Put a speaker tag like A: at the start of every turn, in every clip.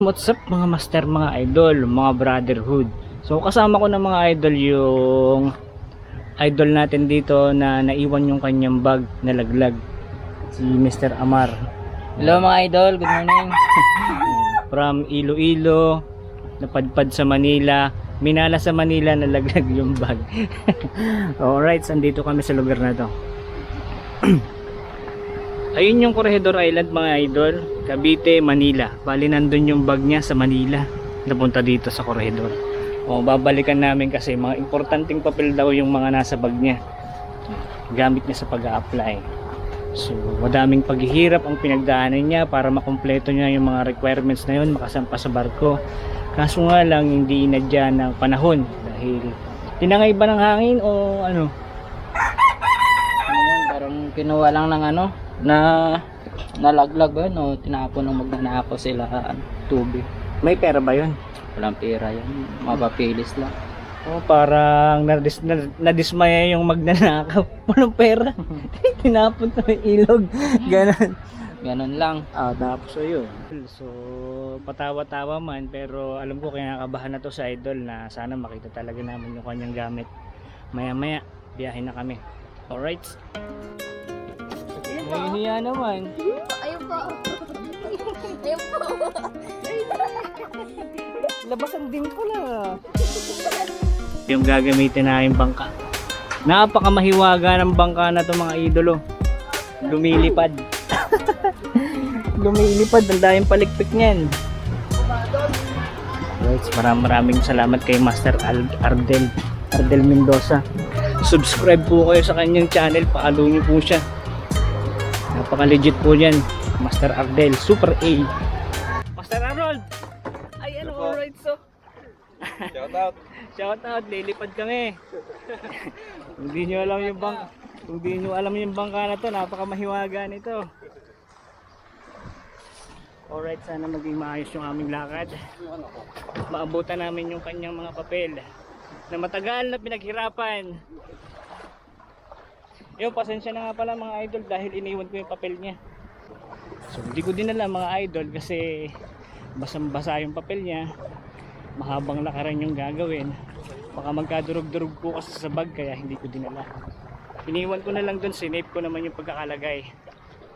A: What's up mga master, mga idol, mga brotherhood. So kasama ko na mga idol yung idol natin dito na naiwan yung kanyang bag na laglag. Si Mr. Amar.
B: Hello mga idol, good morning.
A: From Iloilo, napadpad sa Manila. Minala sa Manila, nalaglag yung bag. Alright, andito kami sa lugar na to. Ayun yung Corregidor Island mga idol, Cavite, Manila. Bali nandun yung bag niya sa Manila. Napunta dito sa Corregidor. O babalikan namin kasi mga importanteng papel daw yung mga nasa bag niya. Gamit niya sa pag-a-apply. So, madaming paghihirap ang pinagdaanan niya para makumpleto niya yung mga requirements na yun, makasampa sa barko. Kaso nga lang, hindi inadya ng panahon dahil tinangay ba ng hangin o ano?
B: Parang kinuha lang ng ano, na nalaglag ba yun o tinapon ng magnanakaw sila ano, tubig.
A: May pera ba yun?
B: Walang pera yun, mapapilis lang.
A: Oh, parang nadis, na, nadismaya yung magnanakaw. Walang pera. Tinapon sa ilog. Ganon.
B: Ganun lang.
A: Ah, tapos so yun. So, patawa-tawa man pero alam ko kinakabahan na to sa idol na sana makita talaga namin yung kanyang gamit. Maya-maya, biyahe na kami. Alright? Nahihiya naman.
C: Ayun po. Ayun po.
A: Labasan din ko lang ah. Yung gagamitin na yung bangka. Napakamahiwaga ng bangka na to mga idolo. Lumilipad. Lumilipad. Ang daming palikpik niyan. Right, maraming maraming salamat kay Master Ardel. Ardel Mendoza. Subscribe po kayo sa kanyang channel. Paalo niyo po siya. Napaka legit po yan. Master Ardel. Super A. Master Arnold! Ay, ano, alright so.
B: Shout out.
A: Shout out, lilipad kami. Kung di nyo alam yung bang kung di nyo alam yung bangka na to, napakamahiwaga nito. Alright, sana maging maayos yung aming lakad. Maabutan namin yung kanyang mga papel na matagal na pinaghirapan. Yung pasensya na nga pala mga idol dahil iniwan ko yung papel niya. So hindi ko din alam mga idol kasi basang-basa yung papel niya. Mahabang lakaran yung gagawin. Baka magkadurog-durog po kasi sa bag kaya hindi ko dinala iniwan ko na lang dun sinape ko naman yung pagkakalagay.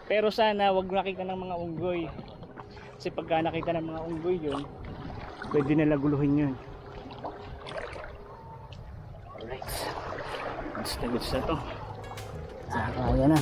A: Pero sana wag nakita ng mga unggoy. Kasi pagka nakita ng mga unggoy yun pwede nila guluhin yun goods na goods na to. Kaya na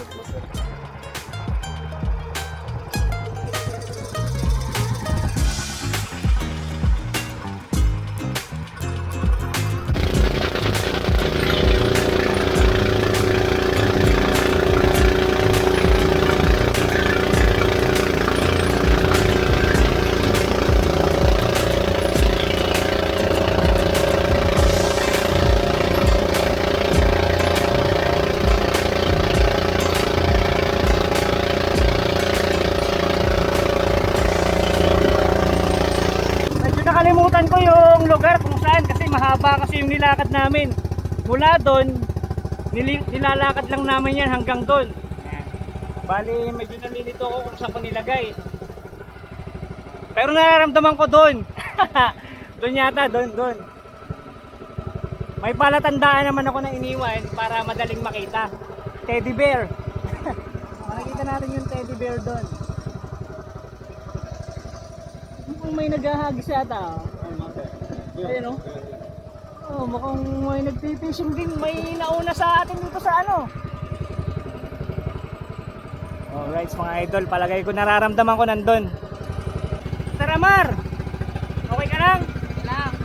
A: nilakad namin. Mula doon, nilalakad lang namin yan hanggang doon. Bali, medyo nalilito ako kung saan ko nilagay. Pero nararamdaman ko doon. doon yata, doon, doon. May palatandaan naman ako na iniwan para madaling makita. Teddy bear. Makikita natin yung teddy bear doon. Mukhang may naghahagis yata. oh. Ayun oh. Oh, mukhang may nagpipishing din. May nauna sa atin dito sa ano. Alright mga idol, palagay ko nararamdaman ko nandun. Taramar! Okay ka lang?
C: Lang.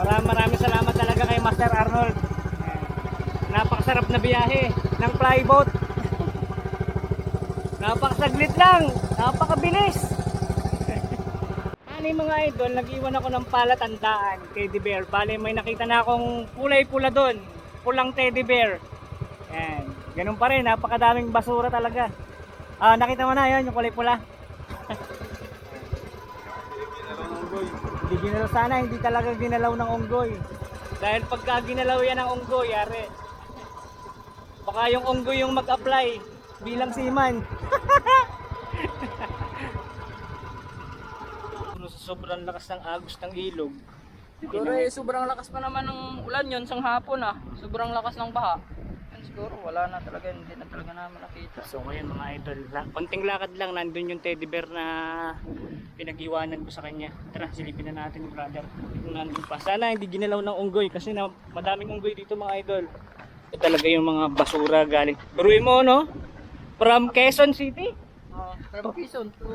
A: Maraming maraming salamat talaga kay Master Arnold. Napakasarap na biyahe ng flyboat. Napakasaglit lang, napakabilis. Yung mga idol, nag-iwan ako ng palatandaan teddy bear. Bale, may nakita na akong kulay pula doon. Pulang teddy bear. Yan. Ganun pa rin, napakadaming basura talaga. Ah, nakita mo na 'yon, yung kulay pula. Hindi ginalaw sana, hindi talaga ginalaw ng unggoy. Dahil pagka ginalaw yan ng unggoy, yari. Baka yung unggoy yung mag-apply bilang seaman. Sobrang lakas ng agos ng ilog.
B: Siguro eh, sobrang lakas pa naman ng ulan yun sang hapon ah. Sobrang lakas ng baha. Yan, siguro wala na talaga, hindi na talaga namin nakita.
A: So ngayon mga idol, la- konting lakad lang, nandun yung teddy bear na pinag-iwanan ko sa kanya. Tara, silipin na natin brother. Kung nandun pa. Sana hindi ginalaw ng unggoy kasi na, madaming unggoy dito mga idol. Ito talaga yung mga basura galing. Biruin mo no? From Quezon City?
B: Uh, from Quezon to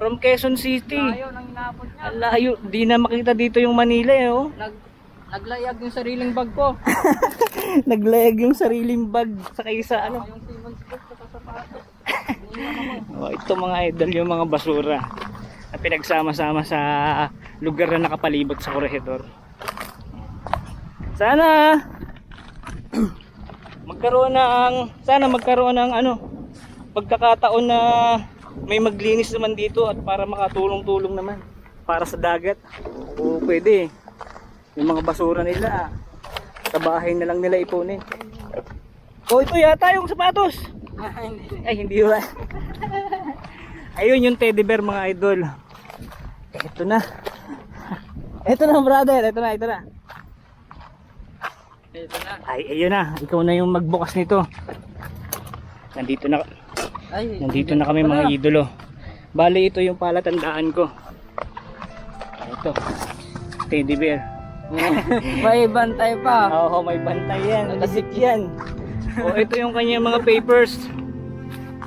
A: From Quezon City.
B: layo ng inabot niya.
A: Ang layo, di na makita dito yung Manila eh oh.
B: Nag, naglayag yung sariling bag ko.
A: Naglayag yung sariling bag sa kaysa ano.
B: Yung Simmons sa sapatos.
A: Oh, ito mga idol yung mga basura na pinagsama-sama sa lugar na nakapalibot sa korehedor. Sana magkaroon ng sana magkaroon ng ano pagkakataon na may maglinis naman dito at para makatulong-tulong naman para sa dagat. O pwede. Yung mga basura nila sa bahay na lang nila ipunin. Oh, ito yata yung sapatos. Ay, hindi ba? Ayun yung teddy bear mga idol. Ito na. Ito na brother, ito na, ito na.
B: Ito na.
A: Ay, ayun na. Ikaw na yung magbukas nito. Nandito na,
B: Ay,
A: nandito na kami mga idolo. Bali, ito yung palatandaan ko. Ito. Teddy bear.
B: May bantay pa.
A: Oo, may bantay yan. Lasik yan. o, ito yung kanyang mga papers.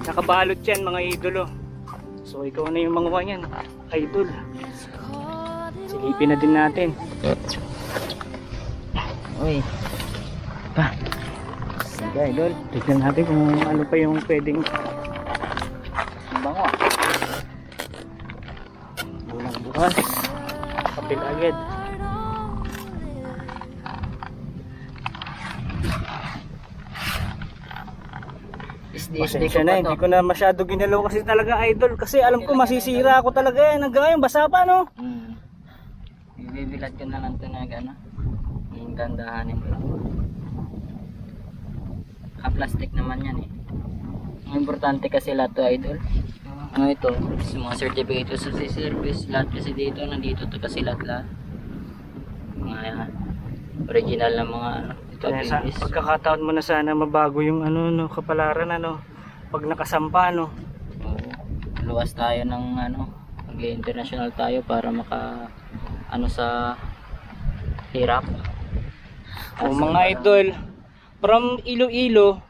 A: Nakabalot yan, mga idolo. So, ikaw na yung mga yan. Idol. Silipin na din natin.
B: Uy.
A: Pa. Sige, idol. Tignan natin kung ano pa yung pwedeng bukas. Kapil agad. Pasensya na, hindi ko na masyado ginalaw kasi talaga idol. Kasi alam ko masisira ako talaga yan. Hanggang ngayon, basa pa no?
B: Hmm. Ibibilat ko na lang ito na gano'n. Yung gandahanin ko. Ka-plastic naman yan eh. Importante kasi lahat to idol. Ano ito, sa mga certificate sa service, lahat kasi dito, nandito to kasi lahat lahat. Mga original na mga ano, ito
A: Kaya sa pagkakataon mo na sana mabago yung ano no, kapalaran ano. Pag nakasampa no.
B: Oo. luwas tayo ng ano, mag-international tayo para maka ano sa hirap.
A: O mga idol, from Iloilo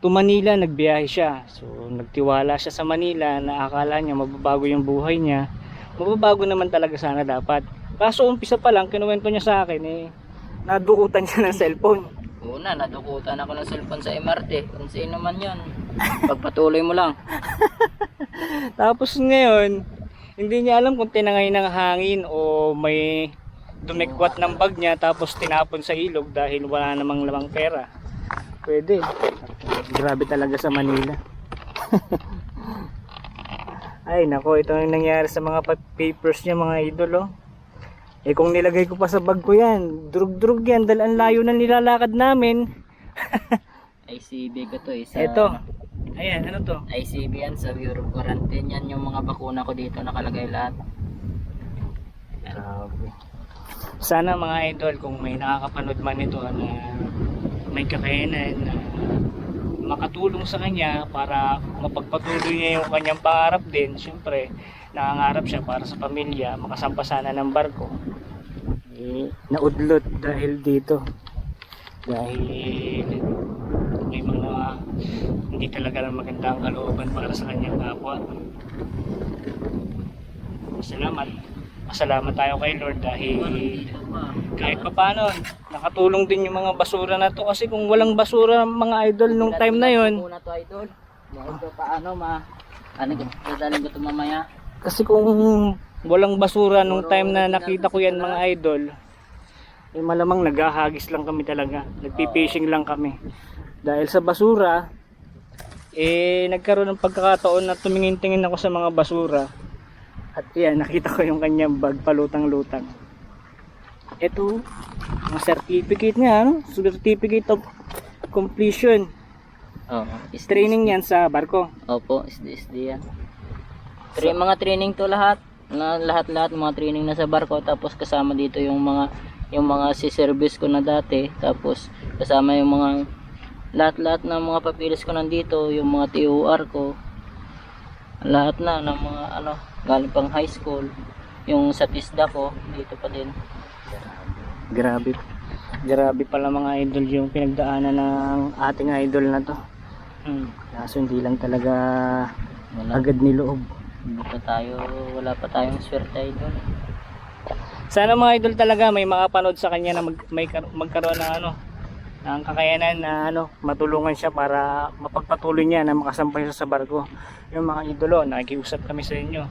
A: to Manila nagbiyahe siya. So nagtiwala siya sa Manila na akala niya mababago yung buhay niya. Mababago naman talaga sana dapat. Kaso umpisa pa lang kinuwento niya sa akin eh nadukutan siya ng cellphone.
B: Una, nadukutan ako ng cellphone sa MRT. Kung sino man yun. Pagpatuloy mo lang.
A: Tapos ngayon, hindi niya alam kung tinangay ng hangin o may dumikwat ng bag niya tapos tinapon sa ilog dahil wala namang lamang pera. Pwede. Grabe talaga sa Manila. Ay nako, ito ang nangyari sa mga pa- papers niya mga idol oh. Eh kung nilagay ko pa sa bag ko yan, drug-drug yan dahil ang layo na nilalakad namin.
B: ICB ko to eh. Sa,
A: Ito. Ayan, ano to?
B: ICB yan sa Bureau of Quarantine. Yan yung mga bakuna ko dito nakalagay lahat.
A: Grabe. Sana mga idol kung may nakakapanood man ito na may kakayanan na makatulong sa kanya para mapagpatuloy niya yung kanyang pangarap din. Siyempre, nangangarap siya para sa pamilya, makasampa sana ng barko. Eh, naudlot dahil dito. Dahil may mga hindi talaga lang maganda ang kalooban para sa kanyang kapwa. Salamat. Masalamat tayo kay Lord dahil kahit pa paano, nakatulong din yung mga basura na to. Kasi kung walang basura mga idol nung time na yon
B: Bakuna to idol. Ko paano ma... Ano ko, dadalhin ko to mamaya.
A: kasi kung walang basura nung time na nakita ko yan mga idol eh malamang naghahagis lang kami talaga. Nagpipishing lang kami. Dahil sa basura eh nagkaroon ng pagkakataon na tumingin-tingin ako sa mga basura at yan nakita ko yung kanyang bag palutang-lutang ito mga certificate niya ano? certificate of completion
B: Oo. Is
A: training yan sa barko
B: Opo, SD, SD yan. Tra- mga training to lahat. na lahat-lahat mga training na sa barko tapos kasama dito yung mga yung mga si service ko na dati tapos kasama yung mga lahat-lahat ng mga papilis ko nandito yung mga TOR ko lahat na ng mga ano galing pang high school yung sa TISDA ko dito pa din
A: Grabe. Grabe pala mga idol yung pinagdaanan ng ating idol na to. Hmm. Kaso hindi lang talaga
B: wala,
A: agad niloob.
B: pa tayo wala pa tayong swerte doon
A: Sana mga idol talaga may makapanood sa kanya na mag, may kar- magkaroon ng ano ng kakayanan na ano matulungan siya para mapagpatuloy niya na makasampay siya sa barko. Yung mga idolo, nakikiusap kami sa inyo.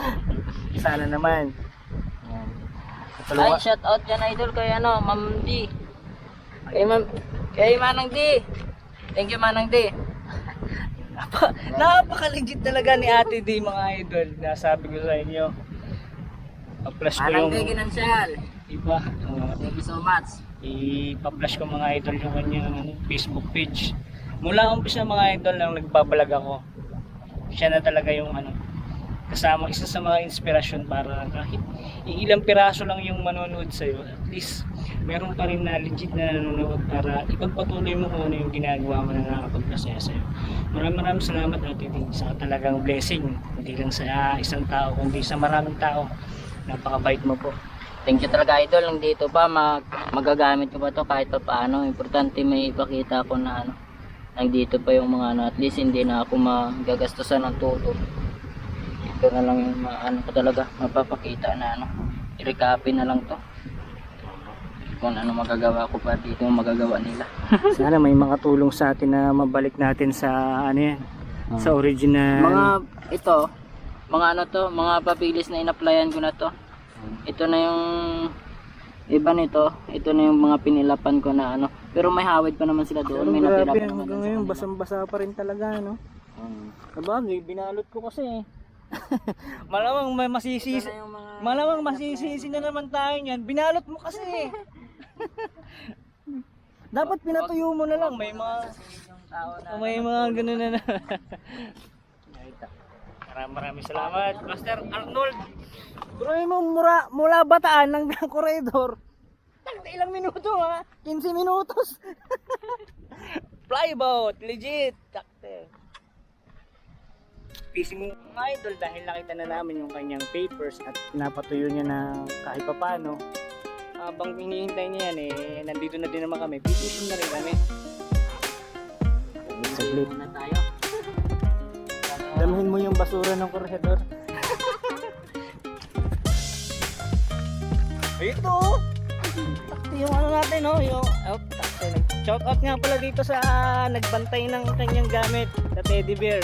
A: Sana naman.
B: Ay, shout out dyan idol kay ano, Ma'am D. Kay Ma'am, kay Manang D. Thank you Manang D.
A: Napa, napaka-legit talaga ni Ate D mga idol. Nasabi ko sa inyo. Pa-flash ko
B: Manang
A: yung
B: D Ginansyal.
A: iba. Uh,
B: Thank you so much.
A: I-publish ko mga idol yung kanyang Facebook page. Mula umpisa mga idol nang nagbabalag ako. Siya na talaga yung ano kasama isa sa mga inspirasyon para kahit ilang piraso lang yung manonood sa'yo at least meron pa rin na legit na nanonood para ipagpatuloy mo kung ano yung ginagawa mo na nakakapagpasaya sa'yo maraming maraming salamat at din sa talagang blessing hindi lang sa isang tao kundi sa maraming tao napakabait mo po
B: Thank you talaga idol. Nandito pa mag magagamit ko pa to kahit pa paano. Importante may ipakita ko na ano. Nandito pa yung mga ano. At least hindi na ako magagastusan ng todo. Ito na lang yung ano ko talaga. Mapapakita na ano. I-recopy na lang to. Kung ano magagawa ko pa dito magagawa nila.
A: Sana may makatulong sa atin na mabalik natin sa ano yan, sa original.
B: Mga ito, mga ano to, mga papilis na in-applyan ko na to. Ito na yung iba nito, ito na yung mga pinilapan ko na ano. Pero may hawid pa naman sila doon, may natira pa naman
A: hanggang ngayon
B: kanila.
A: basang-basa pa rin talaga no. Sabagay, binalot ko kasi eh. Malamang may masisisi.
B: Mga
A: Malamang masisisi na naman tayo niyan. Binalot mo kasi eh. Dapat pinatuyo mo na lang. May mga may mga ganun na na. Maraming maraming salamat, Master Arnold. Bro, mo mura, mula bataan hanggang koridor. Tangta ilang minuto ha? 15 minutos. Flyboat, legit. Takte. Fishing mga idol dahil nakita na namin yung kanyang papers at napatuyo niya na kahit papano. Habang hinihintay niya yan eh, nandito na din naman kami. Fishing na rin kami. Saglit.
B: muna tayo.
A: Damhin mo yung basura ng korredor. Ito! Takti yung ano natin, no? Yung, oh, takti. Shout out nga pala dito sa nagbantay ng kanyang gamit, sa teddy bear.